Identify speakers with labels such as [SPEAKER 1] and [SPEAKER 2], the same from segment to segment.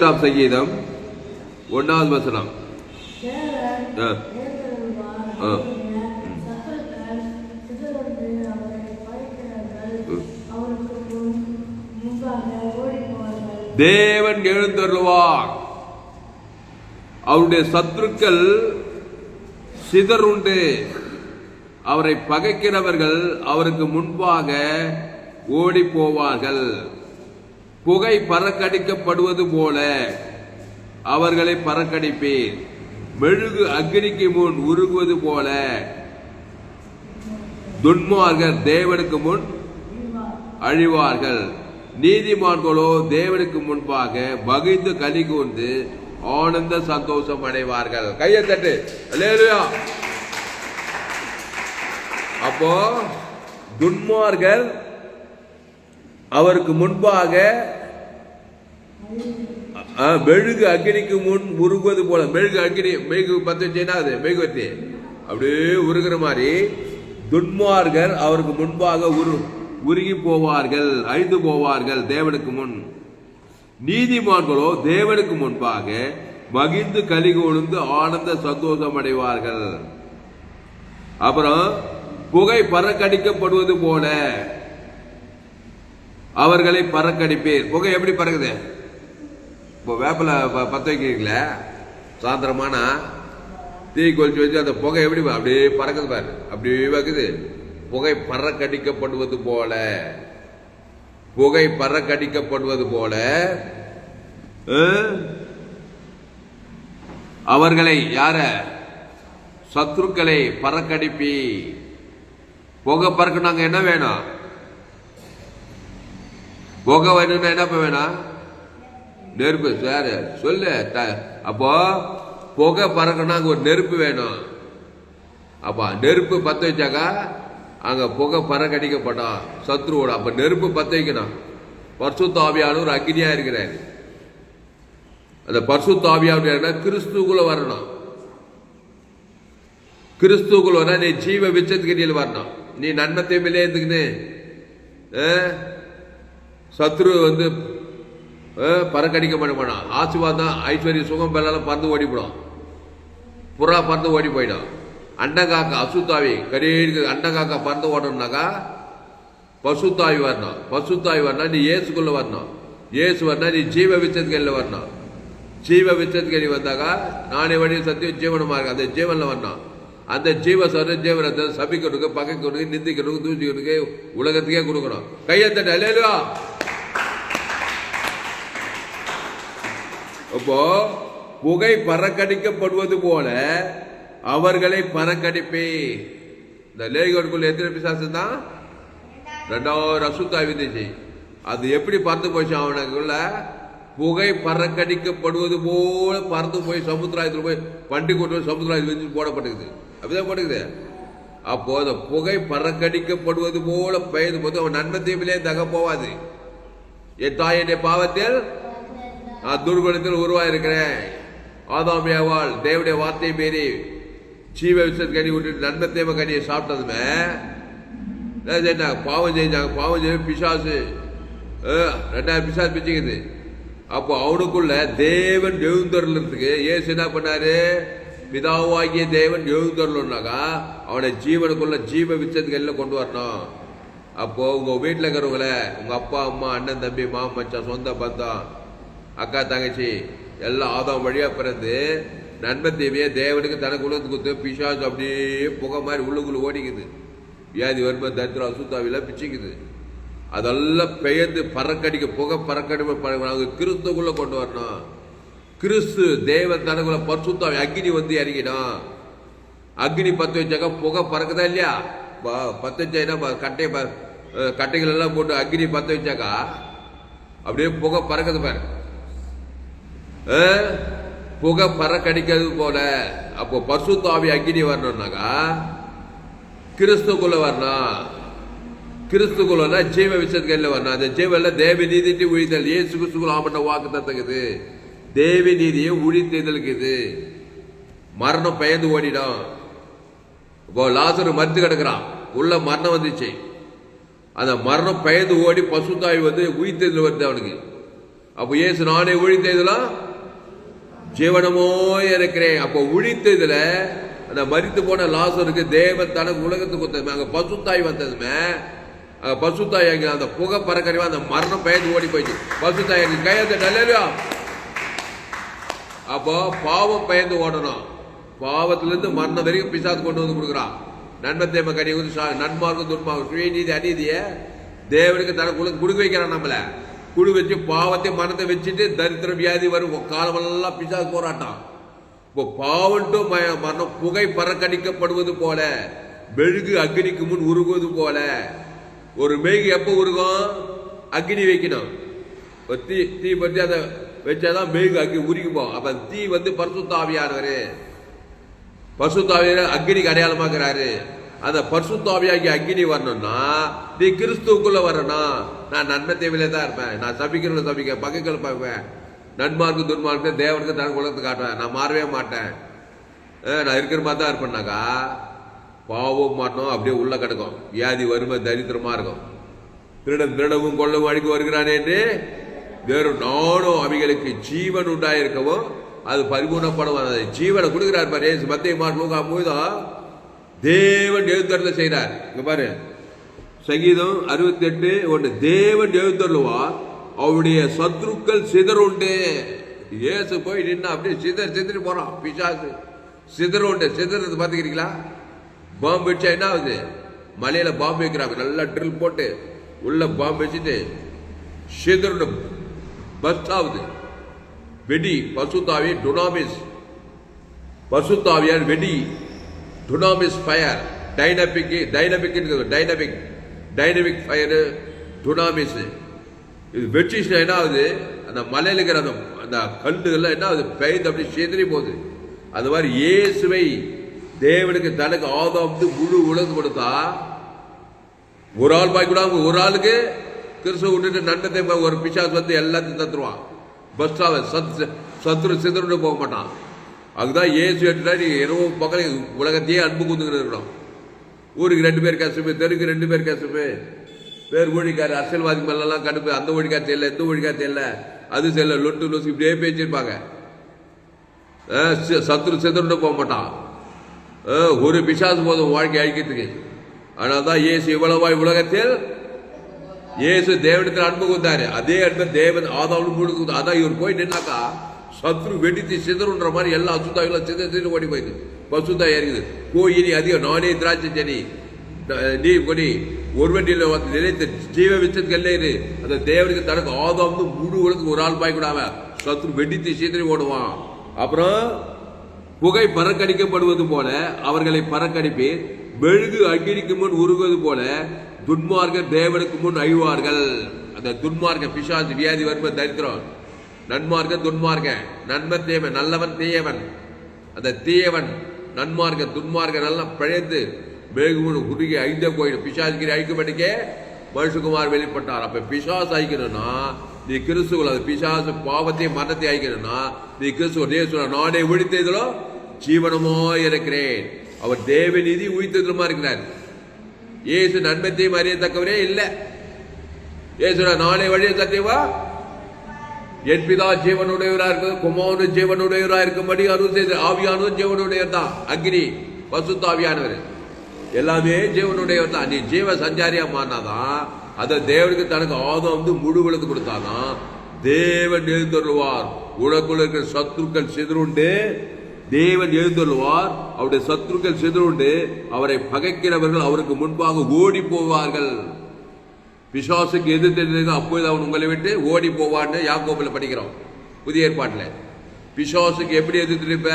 [SPEAKER 1] பதினெட்டாம் சங்கீதம் ஒன்னாவது வசனம்.
[SPEAKER 2] தேவன்
[SPEAKER 1] எழுந்தருள்வார். அவருடைய சத்துருக்கள் சிதறுண்டு அவரை பகைக்கிறவர்கள் அவருக்கு முன்பாக ஓடி போவார்கள் புகை பறக்கடிக்கப்படுவது போல அவர்களை பறக்கடிப்பேன். மெழுகு அக்னிக்கு முன் உருகுவது போல துன்மார்கர் தேவனுக்கு முன் அழிவார்கள். நீதிமான்களோ தேவனுக்கு முன்பாக மகிழ்ந்து கலி கூர்ந்து ஆனந்த சந்தோஷம் அடைவார்கள். கையை தட்டு. அப்போ துன்மார்கள் அவருக்கு முன்பாக மெழுகு அக்னிக்கு முன் உருகுவது போல மெழுகு அக்னி மெழுகு பத்து வச்சுன்னா அது மெழுகுவத்தி அப்படியே உருகிற மாதிரி துன்மார்கர் அவருக்கு முன்பாக உரு உருகி போவார்கள் அழிந்து போவார்கள் தேவனுக்கு முன். நீதிமான்களோ தேவனுக்கு முன்பாக மகிழ்ந்து கலி கொழுந்து ஆனந்த சந்தோஷம் அடைவார்கள். அப்புறம் புகை பறக்கடிக்கப்படுவது போல. அவர்களை பறக்கடிப்பீர். புகை எப்படி பறக்குது? இப்போ வேப்பில ப- வைக்கிறீங்கள வைக்கிறீங்களே? சாயந்தரமானா தீ கொளிச்சு வச்சு அந்த புகை எப்படி அப்படியே பறக்குது பாரு. அப்படியே வைக்குது புகை பறக்கடிக்கப்படுவது போல. புகை பறக்கடிக்கப்படுவது போல. அவர்களை யார? சத்ருக்களை பறக்கடிப்பி புகை பறக்கணுங்க என்ன வேணும்? புகை வேணும்னா என்ன வேணும் நெருப்பு சார் சொல்லு த- அப்போ புகை பறக்கணும் அங்கே ஒரு நெருப்பு வேணும். அப்போ நெருப்பு பற்ற வச்சாக்கா அங்கே புகை பறக்கடிக்கப்படும் சத்ருவோட. அப்போ நெருப்பு பற்ற வைக்கணும். பர்சுத்தாவியான ஒரு அக்னியாக இருக்கிறாரு. அந்த பர்சுத்தாவியான கிறிஸ்துக்குள்ள வரணும். கிறிஸ்துக்குள்ள வர நீ ஜீவ விச்சத்துக்கு வரணும். நீ நன்மை தீமையிலே இருந்துக்கின்னு ஆ? சத்ரு வந்து பறக்கடிக்க பண்ண மாட்டான் ஆசிர்வாதம் ஐஸ்வர்ய சுகம் பெல்லாம் பறந்து ஓடிவிடும் புறா பறந்து ஓடி போயிடும். அண்டங்காக்கா அசுத்தாவி கரீருக்கு அண்டங்காக்கா பறந்து ஓடணும்னாக்கா பசுத்தாவி வரணும். பசுத்தாவி வரணும் நீ ஏசுக்குள்ளே வரணும். ஏசு வரணும் நீ ஜீவ விச்சத்துக்கையில் வரணும். ஜீவ விச்சத்துக்கை வந்தாக்கா நானே வழி சத்தியம் ஜீவனமா இருக்கு. அந்த ஜீவன்ல வரணும். அந்த ஜீவ சர ஜீவனத்தை சபிக்கிறதுக்கு பகைக்கிறதுக்கு நிந்திக்கிறதுக்கு தூசிக்கிறதுக்கு உலகத்துக்கே கொடுக்கணும். கையத்தட்ட இல்லையா அப்போ புகை பறக்கடிக்கப்படுவது போல அவர்களை பறக்கடிப்பே இந்த லேகோடுக்குள்ள எத்தனை பிசாசு தான் ரெண்டாவது அசுத்தா விந்துச்சு அது எப்படி பறந்து போச்சு அவனுக்குள்ள? புகை பறக்கடிக்கப்படுவது போல பறந்து போய் சமுத்திராயத்தில் போய் பண்டி கொண்டு போய் சமுத்திராயத்தில் வந்து போடப்பட்டுக்குது. அப்படிதான் போட்டுக்குது. அப்போ அந்த புகை பறக்கடிக்கப்படுவது போல பெய்து போது அவன் நன்மை தீவிலே தக போவாது. என் தாய் பாவத்தில் நான் துர்குணத்தில் உருவாயிருக்கிறேன். ஆதாமியாவால் தேவனுடைய வார்த்தையை மீறி ஜீவ விசத் கனி விட்டு நன்மத்தேம கனியை சாப்பிட்டதுமே என்ன செஞ்சாங்க பாவம் செஞ்சாங்க பாவம் செய்ய பிசாசு ரெண்டாயிரம் பிசாசு பிச்சுக்குது. அப்போ அவனுக்குள்ள தேவன் எழுந்தருளத்துக்கு ஏசு என்ன பண்ணாரு? பிதாவாகிய தேவன் எழுந்தருளனாக்கா அவனை ஜீவனுக்குள்ள ஜீவ விச்சத்துக்கு கொண்டு வரணும். அப்போ உங்க வீட்டில் இருக்கிறவங்கள உங்க அப்பா அம்மா அண்ணன் தம்பி மாமச்சான் மச்சான் சொந்த பந்தம் அக்கா தங்கச்சி எல்லாம் ஆதாம் வழியாக பிறந்து நண்பன் தீமையை தேவனுக்கு தனக்கு உள்ளது குத்து பிசாசு அப்படியே புகை மாதிரி உள்ளுக்குள்ள ஓடிக்குது. வியாதி வறுமை தரித்திரம் அசுத்தாவில பிச்சுக்குது. அதெல்லாம் பெயர்ந்து பறக்கடிக்க புகை பறக்கடிமை அவங்க கிறிஸ்துக்குள்ள கொண்டு வரணும். கிறிஸ்து தேவன் தனக்குள்ள பரிசுத்தாவி அக்னி வந்து இறங்கிடும் அக்னி பத்து வச்சாக்கா புகை பறக்குதா இல்லையா? ப- பத்து வச்சாங்கன்னா கட்டை ப- கட்டைகள் எல்லாம் போட்டு அக்னி பத்து வச்சாக்கா அப்படியே புகை பறக்குது பாரு. புகை பறக்கடிக்கிறது போல. அப்போ பசுத்தாவி அக்னி வரணும்னாக்கா கிறிஸ்துக்குள்ள வரணும். கிறிஸ்துக்குள்ளனா ஜீவ விஷயத்துக்கு வரணும். அந்த ஜீவன்ல தேவ நீதிட்டு உழித்தல் ஏசு கிறிஸ்துக்குள்ள ஆமட்ட வாக்கு தத்துக்குது தேவ நீதியை உழித்தலுக்குது மரணம் பயந்து ஓடிடும். இப்போ லாசரு மருந்து கிடக்குறான். உள்ள மரணம் வந்துச்சு. அந்த மரணம் பயந்து ஓடி பசுத்தாய் வந்து உயிர்த்தெழுதல் வருது அவனுக்கு அப்போ இயேசு நானே உழித்ததுலாம் ஜீவனமோ இருக்கிறேன். அப்போ உழித்ததுல அந்த மரித்து போன லாசருக்கு தேவன் தனக்கு உலகத்துக்கு கொடுத்ததுமே அங்கே பசுத்தாய் வந்ததுமே அங்கே பசுத்தாய் அங்க அந்த புகை பறக்கறிவா அந்த மரணம் பயந்து ஓடி போயிடுச்சு. பசுத்தாய் அங்க கையத்தை நல்லலையா அப்போ பாவம் பயந்து ஓடணும். பாவத்திலிருந்து மரணம் வரைக்கும் பிசாத்து கொண்டு வந்து கொடுக்குறான் நன்மை தேம கனி வந்து சா- நன்மார்க்கம் சுயநீதி அநீதியை தேவனுக்கு தனக்கு கொடுக்க வைக்கிறான் நம்மளை. குழு வச்சு பாவத்தை மனத்தை வச்சுட்டு தரித்திரம் வியாதி வரும். காலமெல்லாம் பிசா போராட்டம். இப்போ பாவன்ட்டு மரணம் புகை பறக்கடிக்கப்படுவது போல மெழுகு அக்னிக்கு முன் உருகுவது போல ஒரு மெழுகு எப்போ உருகும்? அக்னி வைக்கணும். தீ தீ பற்றி அதை வச்சாதான் மெழுகு அக்னி உருகி போகும் அந்த தீ வந்து பரிசுத்தாவியானவர் பரிசுத்தாவியான அக்னிக்கு அடையாளமாக்குறாரு. அந்த பர்சுத்தாவியாகி அக்னி வரணும்னா நீ கிறிஸ்துவுக்குள்ள வரணும் நான் நன்மை தேவையில தான் இருப்பேன். நான் சபிக்கிறவங்கள சபிக்க பகைகள் பார்ப்பேன் நன்மார்க்கு துன்மார்க்கு தேவனுக்கு தன் குலத்தை காட்டுவேன். நான் மாறவே மாட்டேன். நான் இருக்கிற மாதிரி தான் இருப்பேன்னாக்கா பாவம் மாட்டோம் அப்படியே உள்ள கிடக்கும். வியாதி வறுமை தரித்திரமா இருக்கும். திருடன் திருடவும் கொள்ளவும் அழிக்க வருகிறானே என்று வேறு நானும் அவைகளுக்கு ஜீவன் உண்டாயிருக்கவும் அது பரிபூர்ணப்படும். அந்த ஜீவனை கொடுக்கிறார் பாரு. மத்திய மாட்டு போதும் தேவன் எழுத்தருள செய்கிறார் இங்கே பாரு. சங்கீதம் அறுபத்தி எட்டு ஒன்று. தேவன் எழுத்தருவா அவருடைய சத்ருக்கள் சிதறுண்டு. ஏசு போய் நின்னா அப்படியே சிதற சிதறி போகிறான் பிசாசு. சிதறுண்டு. சிதறது பார்த்துக்கிறீங்களா? பாம்பு வச்சா என்ன ஆகுது? மலையில் பாம்பு வைக்கிறாங்க. நல்லா ட்ரில் போட்டு உள்ள பாம்பு வச்சுட்டு சிதறுண்டு பஸ்ட் ஆகுது. வெடி. பசுத்தாவி டுனாமிஸ் பசுத்தாவியார் வெடி. Dunamis fire dynamic dynamic dynamic dynamic fire dunamis இது வெடிச்சுச்சுன்னா என்ன ஆகுது? அந்த மலையில் இருக்கிற அந்த அந்த கல்லுகள்லாம் என்ன ஆகுது? பெய்து அப்படி சிதறி போகுது. அது மாதிரி இயேசுவை தேவனுக்கு தனக்கு ஆதாம்ந்து முழு உலகம் கொடுத்தா ஒரு ஆள் பாய் கூட ஒரு ஆளுக்கு கிறிஸ்துவ விட்டுட்டு நண்டத்தை ஒரு பிசாஸ் வந்து எல்லாத்தையும் தத்துருவான் பஸ்டாவ சத் சத்துரு சிதறுன்னு போக மாட்டான். அதுதான் ஏசு எடுத்துட்டா இரவு பக்கம் உலகத்தையே அன்பு கூந்துக்கிட்டு இருக்கணும் ஊருக்கு ரெண்டு பேர் கஷ்டமே தெருக்கு ரெண்டு பேர் கஷ்டமே பேர் ஓடிக்கார் அரசியல்வாதி மேலாம் கடுப்பு. அந்த ஊழிக்கார் தெரியல இந்த ஊழிக்கார் தெரியல. அது செல்ல லொட்டு லொசு இப்படியே பேச்சிருப்பாங்க சத்துரு சிதறுன்னு போக மாட்டான். ஒரு பிசாசு போதும் வாழ்க்கை அழிக்கிறதுக்கு. ஆனால் தான் இயேசு இவ்வளவாய் உலகத்தில்? இயேசு தேவனத்தில் அன்பு கொடுத்தாரு அதே அன்பை தேவன் ஆதாவும் முழு கொடுத்தா அதான் இவர் போய் நின்னாக்கா சத்ரு வெடித்து சிதறுன்ற மாதிரி எல்லா அசுத்தாவிகளும் சிதறி சிதறு ஓடி போயிடுது. பசுதா இருக்குது கோயிலி அதிகம் நானே திராட்சை செடி. நீ கொடி. ஒருவன் வந்து நிலைத்து ஜீவ விச்சத்துக்கல்ல இரு. அந்த தேவனுக்கு தனக்கு ஆதாம்னு முழு உலகத்துக்கு ஒரு ஆள் பாய் சத்ரு வெடித்து சிதறி ஓடுவான். அப்புறம் புகை பறக்கடிக்கப்படுவது போல அவர்களை பறக்கடிப்பேன் மெழுகு அக்கினிக்கு முன் உருகுவது போல துன்மார்க்கர் தேவனுக்கு முன் அழிவார்கள். அந்த துன்மார்க்க பிசாசு வியாதி வரும்போது தரித்திரம். நன்மார்க்க துன்மார்க்க நன்மை தேவன் நல்லவன் தீயவன். அந்த தீயவன் நன்மார்க்க துன்மார்க்க நல்லா பிழைத்து மெழுகு குறுகி ஐந்த கோயில் போயிடும் பிசாசுக்கு மனுஷகுமார் வெளிப்பட்டார். அப்ப பிசாசு ஐக்கணும்னா நீ கிறிஸ்துவ அது பிசாசு பாவத்தையும் மரணத்தை ஐக்கணும்னா நீ கிறிஸ்துவ தேசுவ நானே ஒழித்ததிலோ ஜீவனமோ இருக்கிறேன். அவர் தேவ நீதி உயிர்த்ததிலுமா இருக்கிறார். இயேசு நன்மத்தையும் அறியத்தக்கவரே இல்லை. இயேசுடா நானே வழிய சத்தியவா என் பிதா ஜீவனுடையவராக இருக்கு குமாரனு ஜீவனுடையவராக இருக்கும்படி அருள் செய்து ஆவியானவர் ஜீவனுடையவர் தான் அக்னி பசுத்த ஆவியானவர். எல்லாமே ஜீவனுடையவர் தான் நீ ஜீவ சஞ்சாரியா மாறினாதான் அதை தேவனுக்கு தனக்கு ஆதம் வந்து முழு விழுந்து கொடுத்தாதான் தேவன் எழுந்தருள்வார். உனக்குள்ள இருக்கிற சத்துருக்கள் சிதறுண்டு தேவன் எழுந்தருள்வார். அவருடைய சத்துருக்கள் சிதறுண்டு அவரை பகைக்கிறவர்கள் அவருக்கு முன்பாக ஓடி போவார்கள். விசுவாசுக்கு எது தெரிஞ்சது அப்பொழுது அவன் உங்களை விட்டு ஓடி போவான்னு யாக்கோபில் படிக்கிறோம். புதிய ஏற்பாட்டில். பிசாசுக்கு எப்படி எதிர்த்திருப்ப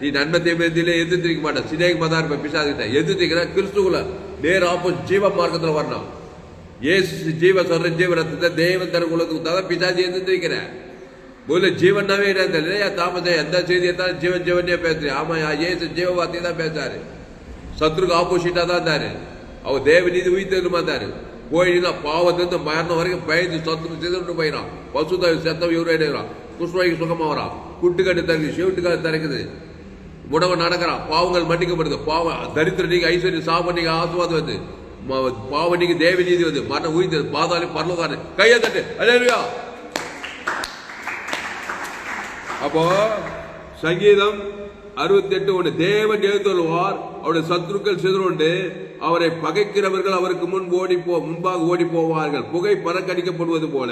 [SPEAKER 1] நீ நன்மத்தை மேதியில எதிர்த்திருக்க மாட்டேன். சிநேகமாக தான் இருப்பேன் பிசாசுகிட்ட எதிர்த்திக்கிற கிறிஸ்துக்குள்ள. நேர் ஆப்போசிட் ஜீவ மார்க்கத்தில் வரணும். ஏசு ஜீவ சொல்ற ஜீவ ரத்தத்தை தேவன் தர குலத்துக்கு தான் பிசாசி எதிர்த்திருக்கிற முதல்ல ஜீவனாவே என்ன தெரியல தாமசம் எந்த செய்தி இருந்தாலும் ஜீவன் ஜீவனே பேசுறேன். ஆமா ஏசு ஜீவ தான் பேசாரு சத்ருக்கு ஆப்போசிட்டா தான் இருந்தாரு. அவர் தேவநீதி உயிர்த்தெழுந்து வந்தார் கோயிலில் பாவத்திலிருந்து மரணம் வரைக்கும் பயந்து சத்தும் சிதறிட்டு போயிடும் பசுதாவி செத்தம் இவரையிடுகிறான் குஷ்வாய்க்கு சுகமாகறான் குட்டுக்கட்டு திறக்குது செவிட்டுக்காடு திறக்குது. உணவன் நடக்கிறான். பாவங்கள் மன்னிக்கப்படுது. பாவம் தரித்திர நீங்க ஐஸ்வர்யம் சாபம் நீங்க ஆசுவாதம் வந்து. பாவம் நீங்க தேவி நீதி வந்து. மரணம் உயிர்த்து பாதாளி பரலோகாரு கையை தட்டு. அலையா அப்போ சங்கீதம் அறுபத்தி எட்டு ஒன்று தேவன் எழுத்தொள்வார் அவருடைய சத்துருக்கள் சிதறுண்டு. அவரை பகைக்கிறவர்கள் அவருக்கு முன் ஓடி போ முன்பாக ஓடி போவார்கள் புகை பறக்கடிக்கப்படுவது போல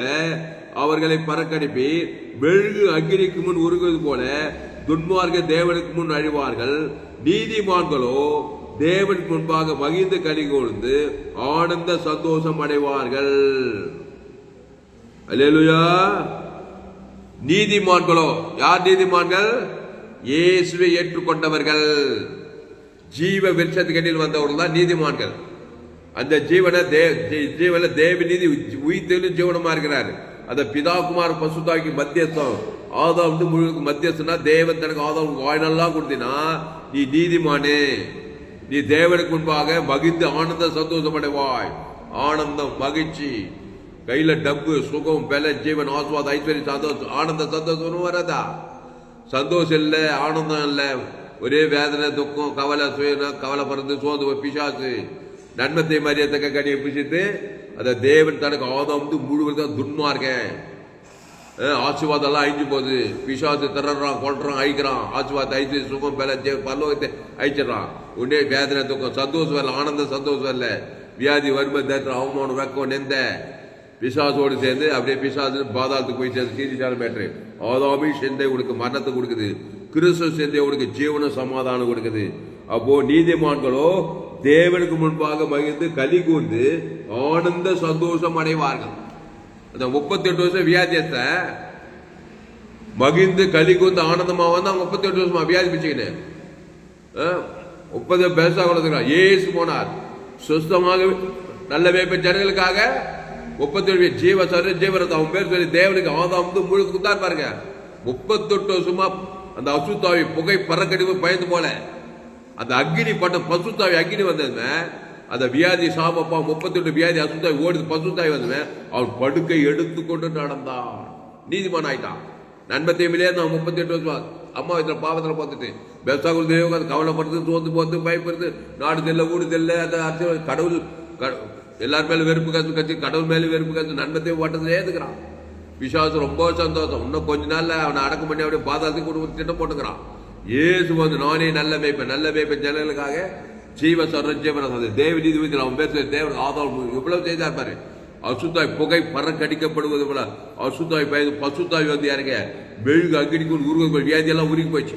[SPEAKER 1] அவர்களை பறக்கடிப்பி மெழுகு அக்கினிக்கு முன் உருகுவது போல துன்மார்க்க தேவனுக்கு முன் அழிவார்கள். நீதிமான்களோ தேவனுக்கு முன்பாக மகிழ்ந்து கனி கொழுந்து ஆனந்த சந்தோஷம் அடைவார்கள். நீதிமான்களோ யார் நீதிமான்கள்? இயேசுவை ஏற்றுக்கொண்டவர்கள். ஜீவ விருட்சத்துக்கடியில் வந்தவர்கள் தான் நீதிமான்கள். அந்த ஜீவனை தே ஜீ- ஜீவன தேவ நீதி உயிர்த்தெழு ஜீவனமா இருக்கிறார். அந்த பிதாகுமார் பசுதாக்கி மத்தியஸ்தம். ஆதாம் வந்து முழுக்க மத்தியஸ்தனா தேவன் தனக்கு ஆதாம் வாய்நெல்லாம் கொடுத்தினா நீ நீதிமானே. நீ தேவனுக்கு முன்பாக மகிழ்ந்து ஆனந்த சந்தோஷமடைவாய் ஆனந்தம் மகிழ்ச்சி. கையில டப்பு சுகம் பெல ஜீவன் ஆஸ்வாத் ஐஸ்வர்யம் சந்தோஷம் ஆனந்த சந்தோஷம் வராதா? சந்தோஷம் இல்லை ஆனந்தம் இல்லை. ஒரே வேதனை துக்கம் கவலை சுயனம் கவலை பறந்து சோந்து பிசாசு. நன்மத்தை மரியாதை கனியை பிடிச்சிட்டு அதை தேவன் தனக்கு ஆதம் வந்து முழுவதும் துன்மா இருக்கேன். ஆசிர்வாதெல்லாம் அழிஞ்சு போகுது. பிசாசு திறறான் கொள்றான் அழிக்கிறான். ஆசிர்வாதம் அழிச்சு சுகம் பல பல்லோகத்தை அழிச்சிடறான். உடனே வேதனை துக்கம் சந்தோஷம் இல்லை ஆனந்த சந்தோஷம் இல்லை. வியாதி வறுமை தேற்றம் அவமானம் வெக்கம் நெந்த. பிசாசோடு சேர்ந்து அப்படியே பிசாசு பாதாளத்துக்கு போய் சேர்ந்து சீரிசால மேட்ரு ஆதாமி செந்தை உனக்கு மரணத்தை கொடுக்குது. கிறிஸ்து செந்தை உனக்கு ஜீவன சமாதானம் கொடுக்குது. அப்போ நீதிமான்களோ தேவனுக்கு முன்பாக மகிழ்ந்து கலி கூர்ந்து ஆனந்த சந்தோஷம் அடைவார்கள். அந்த முப்பத்தி எட்டு வருஷம் வியாதியத்தை மகிழ்ந்து கலி கூர்ந்து ஆனந்தமாக வந்து அவங்க முப்பத்தி எட்டு வருஷமா வியாதி பிச்சுக்கினேன் முப்பது பேசா கொடுத்துருக்கான் ஏசு போனார். சுஸ்தமாக நல்ல வேப்ப ஜனங்களுக்காக முப்பத்தி ஜீவ சரி ஜீவரத்தை அவன் பேர் சொல்லி தேவனுக்கு ஆதாம் வந்து முழுக்க தான் பாருங்க. முப்பத்தெட்டு வருஷமா அந்த அசுத்தாவி புகை பறக்கடிவு பயந்து போல. அந்த அக்னி பட்ட பசுத்தாவி அக்னி வந்ததுமே அந்த வியாதி சாமப்பா முப்பத்தெட்டு வியாதி அசுத்தாவி ஓடுது பசுத்தாவி வந்தவன் அவன் படுக்கை எடுத்துக்கொண்டு நடந்தான். நீதிமான் ஆயிட்டான். நண்பத்தையுமிலே நான் முப்பத்தி எட்டு வருஷம். அம்மா இதில் பாவத்தில் பார்த்துட்டு பெசாகுல் தெய்வம் அது கவலைப்படுறது தோந்து போறது பயப்படுறது நாடு தெல்ல ஊடு தெல்ல அந்த அரசியல் கடவுள் எல்லார் மேலும் வெறுப்பு கத்து கட்சி கடவுள் மேலும் வெறுப்பு கத்து நன்மத்தை ஓட்டத்துல ஏத்துக்கிறான். விசுவாசம் ரொம்ப சந்தோஷம். இன்னும் கொஞ்ச நாள்ல அவனை அடக்கம் பண்ணி அப்படியே பாதாளத்துக்கு கொண்டு வந்து திட்டம் போட்டுக்கிறான். ஏசு வந்து நானே நல்ல மேய்ப்பேன் நல்ல மேய்ப்பேன் ஜனங்களுக்காக ஜீவ சரஞ்சீவன தேவ நீதிபதி அவன் பேசுற தேவன் ஆதாரம் இவ்வளவு செய்தார் பாரு. அசுத்தாய் புகை பறக்கடிக்கப்படுவது போல அசுத்தாய் பயந்து பசுத்தாய் வந்து யாருங்க மெழுகு அக்கினிக்கு உருவது போய் வியாதி எல்லாம் உருகி போச்சு.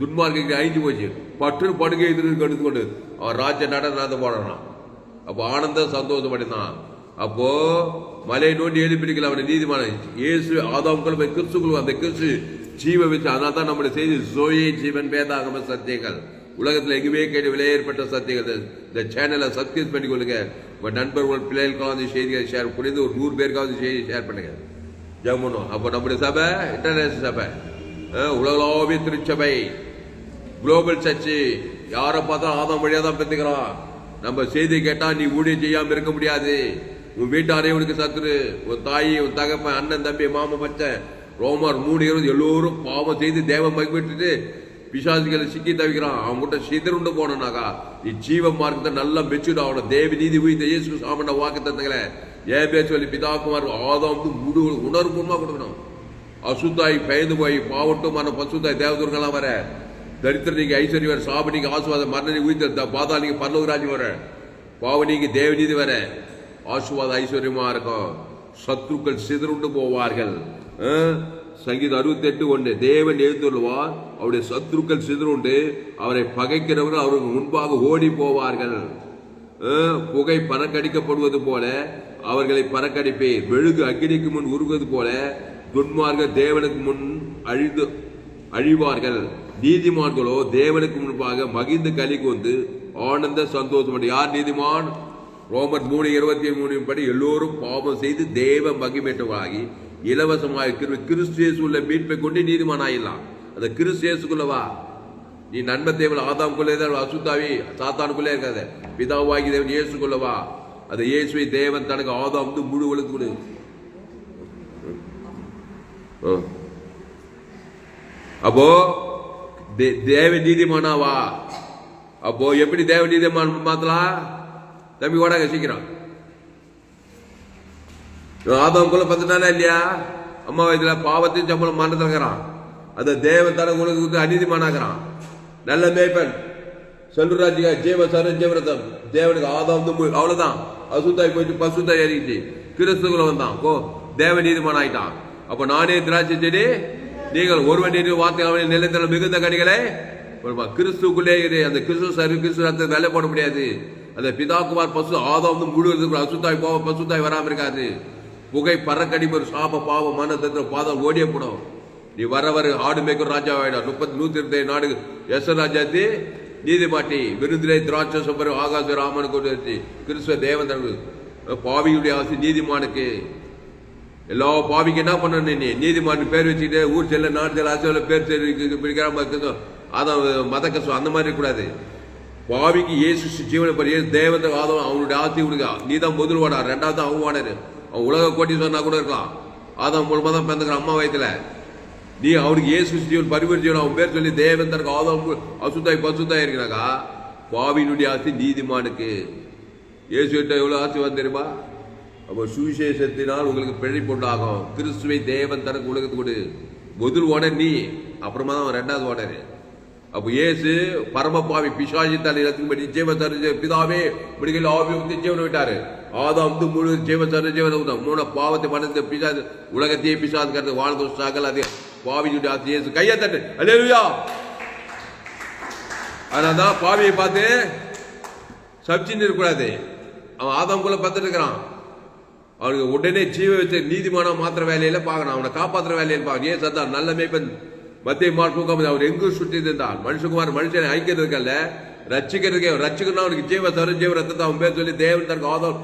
[SPEAKER 1] துன்மார்க்கு அழிஞ்சு போச்சு. பற்று படுகை எதிர்த்து கொண்டு அவன் ராஜ நடன போடுறான் அப்போ ஆனந்த சந்தோஷம் அடைந்தான் அப்போ மலையை நோண்டி எழுப்பிடிக்கல அவனை நீதிமான இயேசு ஆதாம்கள் போய் கிறிஸ்துக்குள் அந்த கிறிஸ்து ஜீவ வச்சு அதனால தான் நம்முடைய செய்தி சோயே ஜீவன் வேதாகம சத்தியங்கள். உலகத்தில் எங்குமே கேட்டு விலையேற்பட்ட சத்தியங்கள். இந்த- இந்த சேனலை சப்ஸ்கிரைப் பண்ணி கொள்ளுங்க உங்கள் நண்பர்கள் பிள்ளைகளுக்காவது செய்திகள் ஷேர் குறைந்து ஒரு நூறு பேருக்காவது செய்தி ஷேர் பண்ணுங்க. ஜம்முனும் அப்போ நம்முடைய சபை இன்டர்நேஷனல் சபை. உலகளாவிய திருச்சபை. Global church. யாரை பார்த்தா ஆதாம் வழியாக தான் பெற்றுக்கிறான் நம்ம செய்தி கேட்டா நீ ஊழியம் செய்யாம இருக்க முடியாது. உன் வீட்டாரே உனக்கு சத்துரு. உன் தாய் உன் தகப்பன் அண்ணன் தம்பி மாமன் பச்சன் ரோமார் மூணு இருபது எல்லோரும் பாவம் செய்து தேவம் மகிழ்விட்டுட்டு பிசாசுகளை சிக்கி தவிக்கிறான். அவன் கிட்ட சிதறுண்டு போனோம்னாக்கா நீ ஜீவ மார்க்கத்தை நல்லா மெச்சூர்ட் ஆகணும். தேவி நீதி உயிர் இயேசு சாமண்ட வாக்கு தந்தங்களே. ஏன் பேர் சொல்லி பிதாக்குமார் ஆதாம் வந்து முழு உணர்வுமா கொடுக்கணும். அசுத்தாய் பயந்து போய் பாவட்டும் மன பசுத்தாய் தேவதூர்கள்லாம் வர. தரித்திரனிக்கு ஐஸ்வர்யம் வர சாபனிக்கு ஆசுவாதம் மரணி உயிர்த்த பாதாளிக்கு பரலோகராஜ் வர பாவனிக்கு தேவநீதி வர ஆசுவாத ஐஸ்வர்யமா இருக்கும். சத்துருக்கள் சிதறுண்டு போவார்கள். சங்கீதம் அறுபத்தி எட்டு ஒன்று தேவன் எழுந்துள்ளுவார் அவருடைய சத்துருக்கள் சிதறுண்டு அவரை பகைக்கிறவர்கள் அவருக்கு முன்பாக ஓடி போவார்கள். புகை பறக்கடிக்கப்படுவது போல அவர்களை பறக்கடிப்பே மெழுகு அக்கினிக்கு முன் உருகுவது போல துன்மார்க்க தேவனுக்கு முன் அழிந்து அழிவார்கள். நீதிமான்களோ தேவனுக்கு முன்பாக மகிழ்ந்து கலி கொண்டு ஆனந்த சந்தோஷம் யார் நீதிமான்? ரோமர் மூணு இருபத்தி மூணு படி எல்லோரும் பாவம் செய்து தேவ மகிமேற்றவராகி இலவசமாக கிறிஸ்து உள்ள மீட்பை கொண்டு நீதிமான் ஆயிடலாம் அந்த கிறிஸ்துக்குள்ளவா நீ நன்மை தேவன் ஆதாம்குள்ளே தான் அசுத்தாவி சாத்தானுக்குள்ளே இருக்காத. பிதாவாகி தேவன் இயேசுக்குள்ளவா அந்த இயேசுவை தேவன் தனக்கு ஆதாம் வந்து முழு ஒழுத்து கொடு. ஆ. அப்போ தேவ நீதிமானாவா அப்போ எப்படி தேவ நீதிமான் மாத்தலாம் தம்பி ஓடாங்க சீக்கிரம். ஆதாம்குள்ள பார்த்துட்டானா இல்லையா? அம்மா வயதுல பாவத்தையும் சம்பளம் மரணத்தில் இருக்கிறான் அந்த தேவன் தனக்கு உலகத்துக்கு அநீதிமானாகிறான். நல்ல மேய்ப்பன். செல்வராஜிகா ஜீவ சர ஜீவரதம் தேவனுக்கு ஆதாம் தும்பு அவ்வளவுதான். அசுத்தாய் போயிட்டு பசுத்தாய் ஏறிச்சு கிறிஸ்துக்குள்ள வந்தான். கோ தேவ நீதிமான் ஆயிட்டான் அப்ப நானே திராட்சை செடி நீங்கள் ஒருவன் நீதி வார்த்தை அவனின் மிகுந்த கனிகளை. கிறிஸ்துக்குள்ளே இரு அந்த கிறிஸ்து சரி கிறிஸ்து ரத்தத்தை வேலை போட முடியாது. அந்த பிதாக்குமார் பசு ஆதம் வந்து முழுவதுக்கு அசுத்தாய் போக பசுத்தாய் வராம இருக்காது. புகை பறக்கடிப்பர் சாப பாவ மனத்திற்கு பாதம் ஓடிய போடும். நீ வர வர ஆடு மேய்க்கும் ராஜா ஆயிடும் முப்பத்தி நூத்தி இருபத்தி நாடு எஸ் ராஜாத்தி நீதிமாட்டி விருந்திலே திராட்சை சுப்பரம் ஆகாச ராமனுக்கு கிறிஸ்துவ தேவன் பாவியுடைய ஆசை நீதிமானுக்கு. எல்லா பாவிக்கு என்ன பண்ணணும் நீ? நீதிமான் பேர் வச்சுக்கிட்டு ஊர் செல்ல நாடு செல்ல ஆசையில பேர் பிடிக்கிற பிடிக்காம அதான் மத கஷ்டம் அந்த மாதிரி இருக்கக்கூடாது. பாவிக்கு இயேசு ஜீவனை பற்றி தேவத்தை ஆதம் அவனுடைய ஆசை கொடுக்கா. நீ தான் முதல் வாடா ரெண்டாவது அவன் வாடரு அவன் உலக கோட்டி சொன்னா கூட இருக்கலாம். ஆதம் மூலமாக தான் பிறந்துக்கிறான் அம்மா வயத்துல. நீ அவனுக்கு இயேசு ஜீவன் பரிவர் ஜீவன் அவன் பேர் சொல்லி தேவந்தருக்கு ஆதம் அசுத்தாய் பசுத்தாய் இருக்கிறாக்கா? பாவியினுடைய ஆத்தி நீதிமானுக்கு. இயேசு கிட்ட எவ்வளவு ஆசை வந்து தெரியுமா? அப்போ சுவிசேஷத்தினால் உங்களுக்கு பிழைப்பு உண்டாகும். கிறிஸ்துவை தேவன் தனக்கு உலகத்துக்கு கொடு. முதல் ஓனர் நீ அப்புறமா தான் அவன் ரெண்டாவது ஓனர். அப்போ ஏசு பரமபாவி பிசாஜி தலையிலத்துக்கு படி ஜீவ தரு பிதாவே முடிகள் ஆவி வந்து ஜீவனை விட்டாரு. ஆதாம் வந்து முழு ஜீவ தரு ஜீவனை விட்டான் மூணு பாவத்தை மனது பிசாது உலகத்தையே பிசாது கருத்து வாழ்ந்து சாகல் அது. பாவியுடைய அது ஏசு கையை தட்டு. அல்லேலூயா அதனால தான் பாவியை பார்த்து சப்ஜின்னு இருக்கக்கூடாது அவன் ஆதாம்குள்ள பார்த்துட்டு இருக்கிறான் அவனுக்கு உடனே ஜீவ வச்ச நீதிமானா மாத்திர வேலையில பார்க்கணும். அவனை காப்பாத்துற வேலையில பார்க்கணும். ஏன் சத்தான் நல்ல மேய்ப்பன். மத்திய மார்க்கும் அவர் எங்கும் சுற்றி இருந்தான்? மனுஷகுமார் மனுஷனை ஐக்கிறதுக்கல்ல ரச்சிக்கிறதுக்கே ரச்சிக்கணும் அவனுக்கு ஜீவ தரு ஜீவ ரத்தத்தை அவன் பேர் சொல்லி தேவன் தனக்கு ஆதம்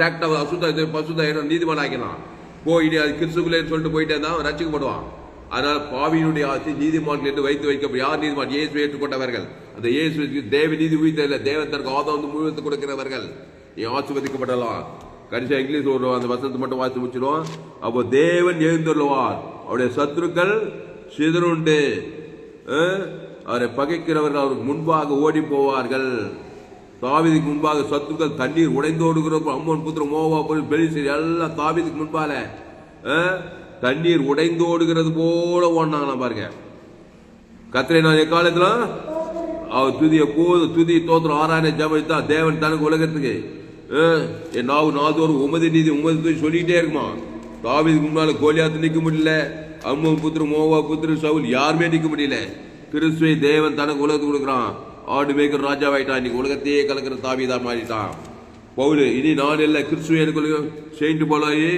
[SPEAKER 1] டேக்டா அசுத்த இது பசுத்த நீதிமான ஆக்கினான். போய் இனி அது கிறிஸ்துக்குள்ளே சொல்லிட்டு போயிட்டே தான் அவன் ரச்சிக்கப்படுவான் அதனால் பாவியினுடைய ஆசை நீதிமான் என்று வைத்து வைக்க யார் நீதிமான்? இயேசு ஏற்றுக்கொண்டவர்கள். அந்த இயேசு தேவ நீதி உயிர்த்த தேவன் தனக்கு ஆதம் வந்து முழுவதும் கொடுக்கிறவர்கள். நீ ஆசிர்வதிக்கப்படலாம். கடைசியாக இங்கிலீஷ் ஒரு அந்த வசனத்தை மட்டும் வாசி முடிச்சிடும் அப்போ தேவன் எழுந்துள்ளுவார் அவருடைய சத்துருக்கள் சிதறுண்டு அவரை பகைக்கிறவர்கள் அவருக்கு முன்பாக ஓடி போவார்கள். தாவீதுக்கு முன்பாக சத்துக்கள் தண்ணீர் உடைந்தோடுகிறப்ப அம்மன் புத்திரம் மோவா போய் பெலிசரி எல்லாம் தாவீதுக்கு முன்பால அஹ், தண்ணீர் உடைந்தோடுகிறது போல ஓடினாங்களாம் பாருங்க. கத்திரை நான் காலத்தில் அவர் துதிய போது துதி தோத்திரம் ஆறாயிரம் ஜபித்தான் தேவன் தனக்கு உலகத்துக்கு நாவு நாதோறும் உமது நீதி உமது சொல்லிகிட்டே சொல்லிக்கிட்டே இருக்குமா? தாவிதுக்கு முன்னால் கோலியாத்து நிற்க முடியல. அம்மன் புத்திர மோவா புத்திர சவுல் யாருமே நிற்க முடியல. கிறிஸ்துவை தேவன் தனக்கு உலகத்துக்கு கொடுக்குறான். ஆடு மேய்க்கிற ராஜாவாயிட்டான். இன்னைக்கு உலகத்தையே கலக்கிற தாவிதா மாறிட்டான். பவுலு இனி நான் இல்லை. கிறிஸ்துவ எனக்கு செயின்ட் போலாயி.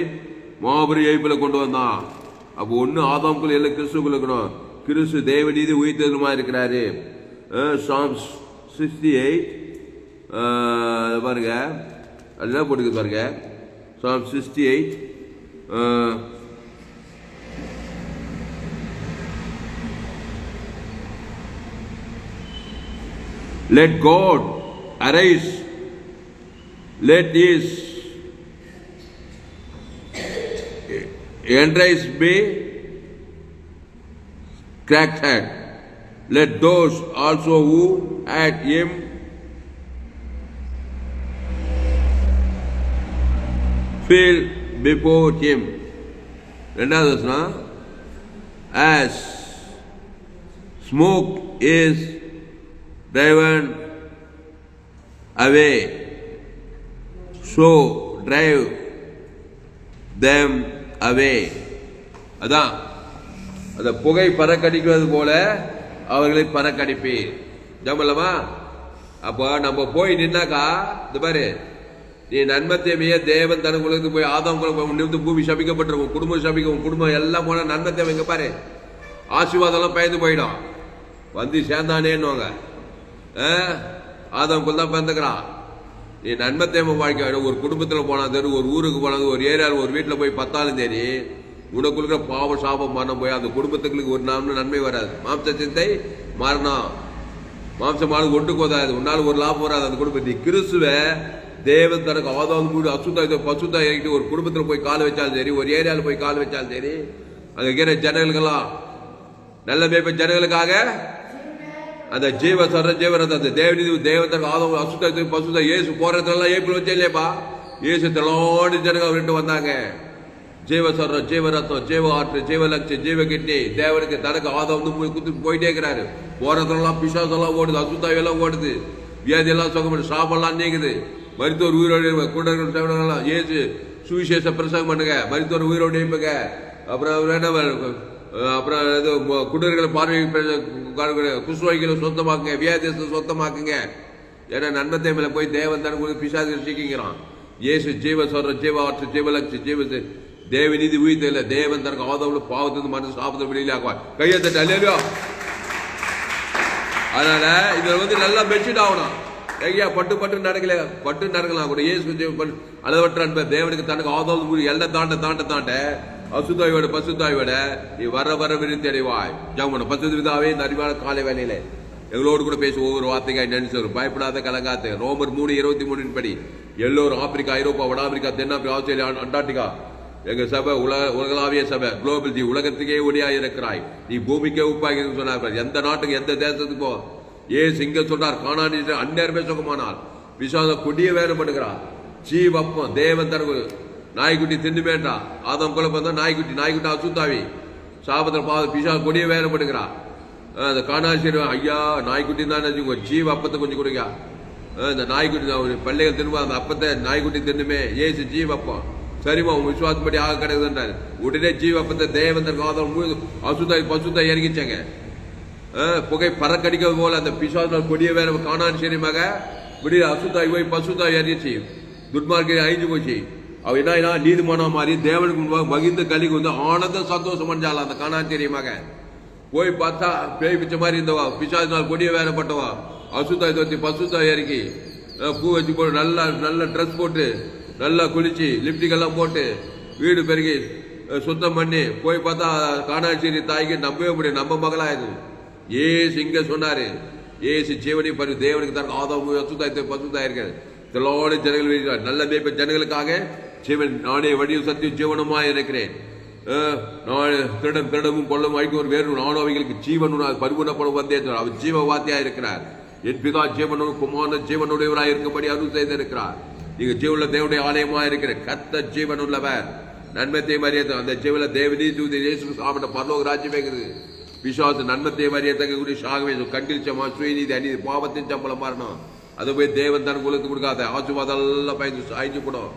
[SPEAKER 1] மாபெரும் எய்ப்பில் கொண்டு வந்தான். அப்போ ஒன்று ஆதாம்குள்ள இல்லை கிறிஸ்துக்குள்ள இருக்கணும். கிறிஸ்து தேவநீதி உயிர்த்ததுமா இருக்கிறாரு. சாம்ஸ் சிக்ஸ்டி எயிட் பாருங்க. அதுதான் போட்டுக்கு பாருங்க psalm sixty eight let God arise let his enemies be cracked hate let those also who hate him flee before him. ரெண்டாவது வசனம் as smoke is driven away. So drive them away. அதான் அந்த புகை பறக்கடிக்கிறது போல அவர்களை பறக்கடிப்பீர் ஜமலமா அப்போ நம்ம போய் நின்னாக்கா இந்த மாதிரி நீ நன்மை தேவையை தேவன் தனக்கு உலகத்துக்கு போய் ஆதாம் குலம் நிமிந்து பூமி சபிக்கப்பட்டிருக்கும் குடும்பம் சபிக்கும் உன் குடும்பம் எல்லாம் போனால் நன்மை தேவை பாரு. ஆசீர்வாதம்லாம் பயந்து போயிடும். வந்து சேர்ந்தானேன்னுவாங்க. ஆதவன் தான் பிறந்துக்கிறான். நீ நன்மை தேவை வாழ்க்கை ஒரு குடும்பத்தில் போனால் சரி ஒரு ஊருக்கு போனாங்க ஒரு ஏரியாவில் ஒரு வீட்டில் போய் பத்தாலும் சரி உனக்கு இருக்கிற பாவ சாபம் மரணம் போய் அந்த குடும்பத்துக்கு ஒரு நாம்னு நன்மை வராது. மாம்ச சிந்தை மரணம் மாம்சமானது ஒட்டு கோதாது உன்னால ஒரு லாபம் வராது அந்த குடும்பத்தை கிறிஸ்துவை தேவன் தனக்கு ஆதாவது மூடு அசுத்தா இதை பசுத்தா இறக்கிட்டு ஒரு குடும்பத்தில் போய் கால் வச்சாலும் சரி ஒரு ஏரியாவில் போய் கால் வச்சாலும் சரி அங்கே இருக்கிற ஜனங்களுக்கெல்லாம் நல்ல மேய்ப்ப ஜனங்களுக்காக அந்த ஜீவ சர ஜீவரத்தை அந்த தேவனிதி தேவத்தருக்கு ஆதவ அசுத்த பசுத்தா இயேசு போறதெல்லாம் ஏப்பில் வச்சே இல்லையப்பா இயேசு திளோடு ஜனங்க அவர்கிட்ட வந்தாங்க. ஜீவசரம் ஜீவரத்தம் ஜீவ ஆற்று ஜீவலட்சம் ஜீவ கிட்னி தேவனுக்கு தனக்கு ஆதம் வந்து போய் குத்து போயிட்டே இருக்கிறாரு. போறதெல்லாம் பிசாசெல்லாம் ஓடுது அசுத்தாவெல்லாம் ஓடுது. வியாதி எல்லாம் சாப்பிடலாம் சாபெல்லாம் நீங்குது. மருத்துவர் உயிரோடு கூட்டர்கள் சேவனங்கள்லாம் ஏசு சுவிசேஷ பிரசங்கம் பண்ணுங்க. மருத்துவர் உயிரோடு எழுப்புங்க அப்புறம் என்ன அப்புறம் இது குடர்களை பார்வை குசுவாய்களை சொந்தமாக்குங்க. வியாதியத்தை சொந்தமாக்குங்க. ஏன்னா நன்மத்தை மேல போய் தேவன் தான் கொடுத்து பிசாசு சீக்கிங்கிறான் ஏசு ஜீவ சொல்ற ஜீவ ஆற்று ஜீவலட்சி ஜீவ தேவநீதி உயிர்த்த இல்லை. தேவன் தனக்கு ஆதவளு பாவத்திலிருந்து மனசு சாபத்தை வெளியில ஆக்குவார் கையை தட்டு அல்லையோ அதனால இதுல வந்து நல்லா பெட்ஷீட் ஆகணும். ஐயா பட்டு பட்டு நடக்கல பட்டு நடக்கலாம். கூட ஏசு அளவற்ற அன்பர் தேவனுக்கு தனக்கு ஆதாவது முடி எல்லாம் தாண்ட தாண்ட தாண்ட அசுதாயோட பசுதாயோட நீ வர வர விருத்தி அடைவாய் ஜாமன பசு விதாவே இந்த அறிவான காலை வேலையில எங்களோடு கூட பேசி ஒவ்வொரு வார்த்தைக்காய் நினைச்சு பயப்படாத கலங்காத்து ரோமர் மூணு இருபத்தி மூணின் படி எல்லோரும் ஆப்பிரிக்கா ஐரோப்பா வட ஆப்பிரிக்கா தென்னாப்பிரிக்கா ஆஸ்திரேலியா அண்டார்டிகா எங்க சபை உலக உலகளாவிய சபை குளோபல் ஜி உலகத்துக்கே ஒளியா இருக்கிறாய் நீ பூமிக்கே உப்பாக சொன்னார் எந்த நாட்டுக்கு எந்த தேசத்துக்கு போ? ஏ சிங்க சொல்றார் காணாடி அந்நேரமே சுகமானார் விசுவாசம் கொடிய வேலை பண்ணுகிறார். ஜீவப்பம் தேவன் தரவு நாய்க்குட்டி தின்னு வேண்டாம் ஆதம் குழப்பம் பண்ணா நாய்க்குட்டி நாய்க்குட்டி அசுத்தாவி. சாபத்தில் பாத பிசா கொடிய வேலை பண்ணுகிறா அந்த காணாசிரி ஐயா நாய்க்குட்டி தான் நினைச்சுக்கோ ஜீவ அப்பத்தை கொஞ்சம் கொடுங்க. இந்த நாய்க்குட்டி தான் ஒரு பிள்ளைகள் திரும்ப அந்த அப்பத்தை நாய்க்குட்டி தின்னுமே ஏசு ஜீவ அப்பம் சரிம்மா உன் விசுவாசப்படி ஆக கிடையாதுன்றாரு உடனே ஜீவ அப்பத்தை தேவந்தர் காதல் அசுத்தாய் பசுத்தாய் இறங்கிச்சாங்க. புகை பறக்கடிக்கிறது போல அந்த பிசாசால் கொடிய வேற காணான் சரிமாக விடிய அசுத்தாய் போய் பசுத்தாய் இறங்கிச்சு துன்மார்க்கை அழிஞ்சு போச்சு அவ என்ன ஆயினா, நீதிமானா மாறி தேவனுக்கு முன்பாக மகிழ்ந்த கலிக்கு வந்து ஆனந்த சந்தோஷம் அடைஞ்சால அந்த காணான் தெரியுமாக போய் பார்த்தா பேய் பிச்ச மாதிரி இருந்தவா பிசாசினால் கொடிய வேறப்பட்டவா அசுத்தாய் தோத்தி பசுத்தாய் இறக்கி பூ வச்சு போட்டு நல்லா நல்ல ட்ரெஸ் போட்டு நல்லா குளிச்சு லிப்டிக்கெல்லாம் போட்டு வீடு பெருகி சுத்தம் பண்ணி போய் பார்த்தா காணாச்சேரி தாய்க்கு நம்பவே முடியும் நம்ம மகளாயிருது ஏசு இங்கே சொன்னார். ஏசு ஜீவனை பரி தேவனுக்கு தான் ஆதாம் அசுத்தாய் பசுத்தாய் இருக்காரு திலோடு ஜனங்கள் இருக்கிறார். நல்ல மேய்ப்ப ஜனங்களுக்காக ஜீவன் நானே வடியும் சத்தியம் ஜீவனமாக இருக்கிறேன். நான் திருடம் திருடமும் கொள்ளவும் அழிக்கும் ஒரு வேறு நானும் அவைகளுக்கு ஜீவனும் பரிபூர்ணப்படும் வந்தேன் அவர் ஜீவ வாத்தியா இருக்கிறார். என் பிதா ஜீவனோடு குமார ஜீவனுடையவராக இருக்கும்படி அருள் செய்திருக்கிறார். நீங்க ஜீவனுள்ள தேவனுடைய ஆலயமா இருக்கிற கத்த ஜீவன் உள்ளவர் நன்மத்தை மரியாதை அந்த ஜீவன தேவ நீதி இயேசு சாமன பரலோக ராஜ்யமே இருக்குது விசுவாச நன்மத்தை மரியாதை கூடிய சாகவே கண்டில் சமா சுயநீதி அநீதி பாவத்தின் சம்பளம் மாறணும். அது போய் தேவன் தன் குலத்து கொடுக்காத ஆசுவாதம் எல்லாம் பயந்து அழிஞ்சு போடும்.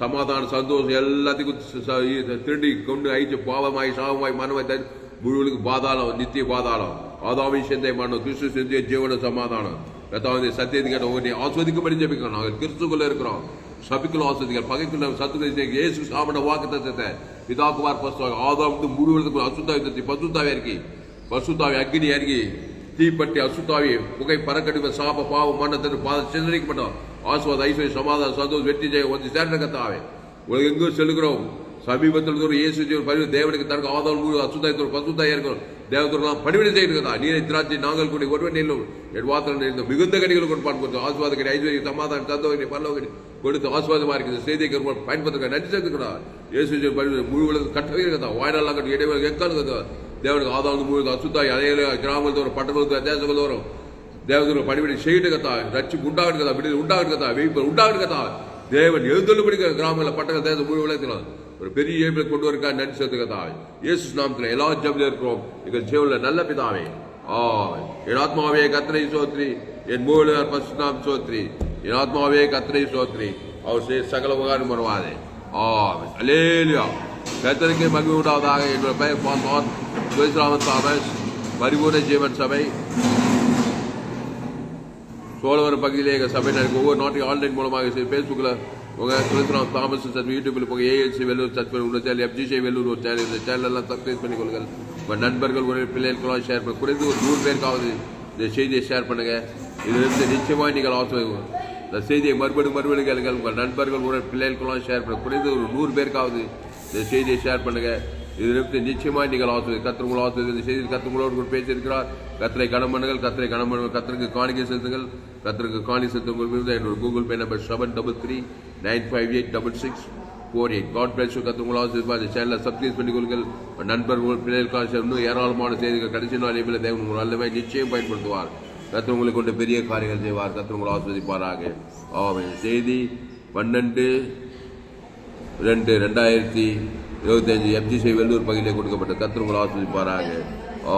[SPEAKER 1] சமாதானம் சந்தோஷம் எல்லாத்துக்கும் திருடி கொண்டு அழிச்சு பாவமாய் சாவமாய் மனமாய் தன் முழுவதுக்கு பாதாளம் நித்திய பாதாளம். ஆதாமி சிந்தை மரணம் கிறிஸ்து சிந்திய ஜீவன சமாதானம். ரத்தாவது சத்தியத்தை கேட்ட உங்களை ஆஸ்வதிக்கும்படி ஜபிக்கணும் நாங்கள் கிறிஸ்துக்குள்ள இருக்கிறோம். சபிக்குள்ள ஆஸ்வதிகள் பகைக்குள்ள சத்துக்களை இயேசு சாமன வாக்கு தத்தத்தை பிதாக்குமார் பசுவாக ஆதாம் முழுவதுக்கு அசுத்தாவி பசுத்தாவே இருக்கி. பசுத்தாவி அக்னி அருகே தீப்பட்டி அசுத்தாவி புகை பறக்கடிவ சாப பாவ மன்னத்திற்கு பாத சிந்தரிக்கப்பட்டோம் ஆஸ்வாத ஐஸ்வர்ய சமாதான சந்தோஷ் வெற்றி ஜெயம் வந்து சேர்ந்த கத்தாவே உங்களுக்கு எங்கும் செல்கிறோம். சமீபத்தில் ஒரு இயேசு பதிவு தேவனுக்கு தனக்கு ஆதாரம் முழு அசுத்தாயத்தோடு பசுத்தாயா இருக்கிறோம். தேவத்தோடலாம் பணிவிடை செய்கிறதா நீரை திராட்சை நாங்கள் கூட ஒருவன் நெல்லும் என் வாத்திரம் இருந்த மிகுந்த கடிகள் கொடுப்பான் கொடுத்து ஆஸ்வாத கடி ஐஸ்வரி சமாதானம் சந்தோகடி பல்லவகடி கொடுத்து ஆசுவாதமாக இருக்குது செய்தியை பயன்படுத்துக்க நன்றி சேர்த்துக்கணும் இயேசு பதிவு முழு உலகம் கட்டவே இருக்கதா வாய்நாளாக கட்டி இடைவெளி எக்காலுங்க தேவனுக்கு ஆதாவது முழு அசுத்தாய் அலையில கிராமத்தில் வரும் பட்டணத்தில் தேசங்கள் வரும் தேவதூர படிப்படி செய்யிட்டு கத்தா ரச்சி உண்டாகிட்டு கதா விடுதலை உண்டாகிட்டு கத்தா வெயிப்பர் உண்டாகிட்டு கதா தேவன் எழுதொல்லு படிக்கிற கிராமங்களில் பட்டக தேசம் முழு உலகத்தில். ஒரு பெரிய ஏபிளை கொண்டு வரக்கா நன்றி சேர்த்து கதா இயேசு நாமத்தில் எல்லா ஜபிலும் இருக்கிறோம். எங்கள் ஜீவனில் நல்ல பிதாவே. ஆ என் ஆத்மாவே கத்திரை சோத்ரி என் மூல பசுநாம் சோத்ரி என் ஆத்மாவே கத்திரை சோத்ரி அவர் செய்ய சகல உபகாரம் வருவாதே ஆ அலேலியா கத்தருக்கு மகிழ்வு உண்டாவதாக. பெயர் பான் துவைஸ்ராமன் தாமஸ் பரிபூர்ண ஜீவன் சபை சோழவரம் பகுதியில் எங்கள் சபை நடக்கும் ஒவ்வொரு நாட்டையும் ஆன்லைன் மூலமாக ஃபேஸ்புக்கில் உங்கள் துளசிராம் தாமஸ் சர்ச் யூடியூப்பில் போங்க. ஏஎல்சி வெள்ளூர் சர்ச் பண்ணி உள்ள சேனல் எஃப்ஜிசி வெள்ளூர் ஒரு சேனல். இந்த சேனலெல்லாம் சப்ஸ்கிரைப் பண்ணிக்கொள்ளுங்கள் உங்கள் நண்பர்கள் ஒரு பிள்ளைகளுக்கெல்லாம் ஷேர் பண்ண குறைந்து ஒரு நூறு பேருக்காவது இந்த செய்தியை ஷேர் பண்ணுங்கள் இதிலிருந்து நிச்சயமாக நீங்கள் ஆசிரியர் இந்த செய்தியை மறுபடியும் மறுபடியும் கேளுங்கள். உங்கள் நண்பர்கள் ஒரு பிள்ளைகளுக்கெல்லாம் ஷேர் பண்ண குறைந்து ஒரு நூறு பேருக்காவது இந்த செய்தியை ஷேர் பண்ணுங்கள் இதற்கு நிச்சயமாக நீங்கள் ஆசிரியர் கத்திர உங்கள் ஆசிரியர் இந்த செய்தியில் கத்திர கூட பேசியிருக்கிறார். கத்திரை கணம் பண்ணுங்கள் கத்திரை கணம் பண்ணுங்கள் கத்திற்கு காணிக்கை செலுத்துங்கள். கத்திரக்கு காணி செலுத்துங்கள் விருது என்னோட Google Pay number seven double three nine five eight double six four eight God bless கத்திர உங்கள் ஆசிரியர் இந்த சேனலை சப்ஸ்கிரைப் பண்ணிக்கொள்ளுங்கள். நண்பர்கள் பிள்ளைகளுக்காக இன்னும் ஏராளமான செய்திகள் கடைசி நாள் இமையில் தேவன் உங்கள் நல்லவே நிச்சயம் பயன்படுத்துவார். கத்திர கொண்டு பெரிய காரியங்கள் செய்வார். கத்திர ஆஸ்வதிப்பாராக ஆமாம் செய்தி பன்னெண்டு ரெண்டு ரெண்டாயிரத்தி இருபத்தஞ்சு எம்ஜிசி வெள்ளூர் பகுதியில் கொடுக்கப்பட்ட கத்திரங்களை ஆஸ்வதிப்பாராக ஆ.